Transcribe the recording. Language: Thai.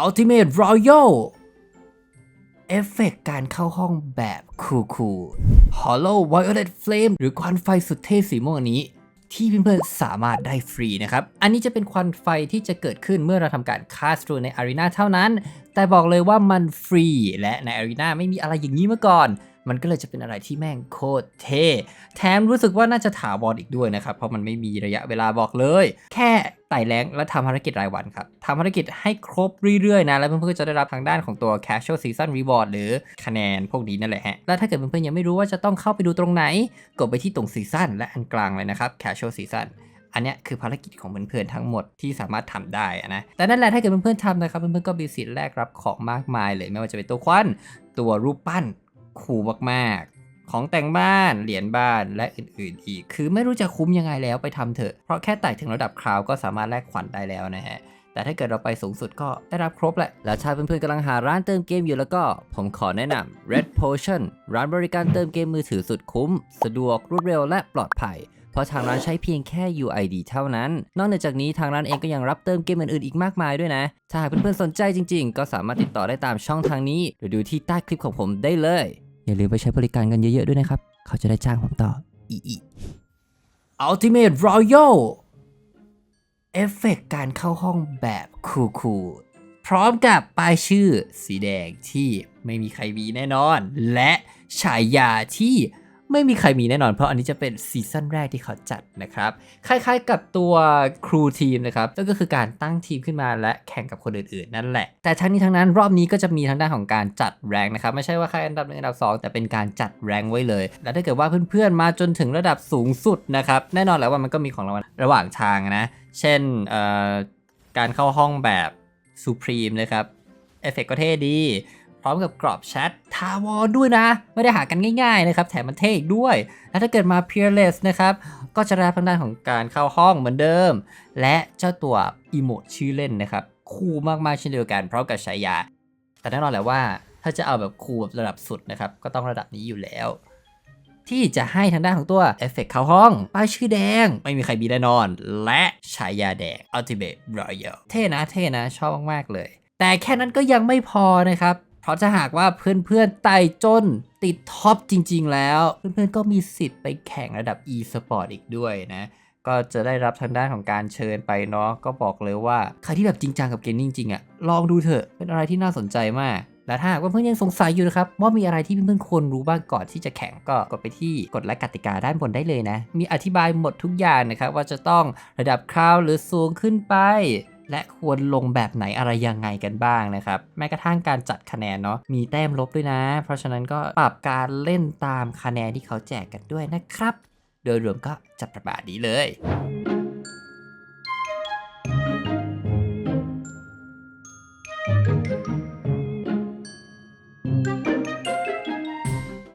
Ultimate Royal เอฟเฟกต์การเข้าห้องแบบคูลๆ Hollow Violet Flame หรือควันไฟสุดเท่สีม่วงนี้ ที่เพื่อนๆสามารถได้ฟรีนะครับ อันนี้จะเป็นควันไฟที่จะเกิดขึ้นเมื่อเราทำการคาสตูในอารีนาเท่านั้น แต่บอกเลยว่ามันฟรี และในอารีนาไม่มีอะไรอย่างนี้มาก่อน มันก็เลยจะเป็นอะไรที่แม่งโคตรเท่ แถมรู้สึกว่าน่าจะถาวรอีกด้วยนะครับ เพราะมันไม่มีระยะเวลาบอกเลย แค่ ไต่แรงและทำภารกิจรายวันครับทำภารกิจให้ครบเรื่อยๆนะ แล้วเพื่อนๆก็จะได้รับทางด้านของตัว casual season reward หรือคะแนนพวกนี้นั่นแหละฮะ แล้วถ้าเกิดเพื่อนๆยังไม่รู้ว่าจะต้องเข้าไปดูตรงไหน กดไปที่ตรงซีซั่นและอันกลางเลยนะครับ casual season อันนี้คือภารกิจของเพื่อนๆทั้งหมดที่สามารถทำได้นะ แต่นั่นแหละถ้าเกิดเพื่อนๆทำนะครับเพื่อนๆก็มีสิทธิ์แลกรับของมากมายเลย ไม่ว่าจะเป็นตัวควันตัวรูปปั้นคูลมากๆ ของแต่งบ้านเหรียญบ้านและอื่นๆอีก คือไม่รู้จะคุ้มยังไงแล้วไปทำเถอะ เพราะแค่ไต่ถึงระดับคราวก็สามารถแลกขวัญได้แล้วนะฮะแต่ถ้าเกิดเราไปสูงสุดก็ได้รับครบแหละ แล้วถ้าเพื่อนๆกำลังหาร้านเติมเกมอยู่แล้วก็ ผมขอแนะนำ Red Potion ร้านบริการเติมเกมมือถือสุดคุ้ม สะดวกรวดเร็วและปลอดภัย เพราะทางร้านใช้เพียงแค่ UID เท่านั้น นอกจากนี้ทางร้านเองก็ยังรับเติมเกมอื่นๆอีกมากมายด้วยนะ ถ้าหากเพื่อนๆสนใจจริงๆ ก็สามารถติดต่อได้ตามช่องทางนี้ หรือดูที่ใต้คลิปของผมได้เลย อย่าลืมไปใช้บริการกันเยอะๆด้วยนะครับ เขาจะได้จ้างผมต่ออีอี Ultimate Royal เอฟเฟกต์การเข้าห้องแบบคูลๆพร้อมกับป้ายชื่อสีแดงที่ไม่มีใครมีแน่นอน และฉายาที่ ไม่มีใครมีแน่นอน เพราะอันนี้จะเป็นซีซั่นแรกที่เขาจัดนะครับ คล้ายๆกับตัวครูทีมนะครับนั่นก็คือการตั้งทีมขึ้นมาและแข่งกับคนอื่นๆ นั่นแหละ แต่ทั้งนี้ทั้งนั้นรอบนี้ก็จะมีทางด้านของการจัดแรงนะครับ ไม่ใช่ว่าใครอันดับหนึ่งอันดับสองแต่เป็นการจัดแรงไว้เลย และถ้าเกิดว่าเพื่อนๆมาจนถึงระดับสูงสุดนะครับ แน่นอนและว่ามันก็มีของรางวัลระหว่างทางนะ เช่นการเข้าห้องแบบ Supreme นะครับเอฟเฟกต์ก็เท่ดี พร้อมกับกรอบแชททาวอด้วยนะ ไม่ได้หากันง่ายๆนะครับ แถมมันเท่อีกด้วย และถ้าเกิดมา Peerless นะครับ ก็จะได้รับทางด้านของการเข้าห้องเหมือนเดิม และเจ้าตัวอีโมดชื่อเล่นนะครับ คูลมากๆเช่นเดียวกันพร้อมกับฉายา แต่แน่นอนแหละว่าถ้าจะเอาแบบคูลแบบระดับสุดนะครับ ก็ต้องระดับนี้อยู่แล้วที่จะให้ทางด้านของตัวเอฟเฟกเข้าห้อง ป้ายชื่อแดง ไม่มีใครมีแน่นอน และฉายาแดง Ultimate Royal เท่นะ เท่นะ ชอบมาก ๆ เลย แต่แค่นั้นก็ยังไม่พอนะครับ เพราะถ้าหากว่าเพื่อนๆไต่จนติดท็อปจริง ๆ แล้ว เพื่อนๆก็มีสิทธิ์ไปแข่งระดับ e-sport อีกด้วยนะก็จะได้รับทางด้านของการเชิญไปเนาะก็บอกเลยว่าใครที่แบบจริงจังกับเกมมิ่งจริงอะลองดูเถอะเป็นอะไรที่น่าสนใจมาก และถ้าหากว่าเพื่อนยังสงสัยอยู่นะครับว่ามีอะไรที่เพื่อนๆควรรู้บ้างก่อนที่จะแข่งก็กดไปที่กฎและกติกาด้านบนได้เลยนะ มีอธิบายหมดทุกอย่างนะครับว่าจะต้องระดับคราวหรือสูงขึ้นไป และควรลงแบบไหนอะไรยังไงกันบ้างนะครับ แม้กระทั่งการจัดคะแนนเนาะมีแต้มลบด้วยนะ เพราะฉะนั้นก็ปรับการเล่นตามคะแนนที่เขาแจกกันด้วยนะครับ โดยรวมก็จัดประมาณนี้เลย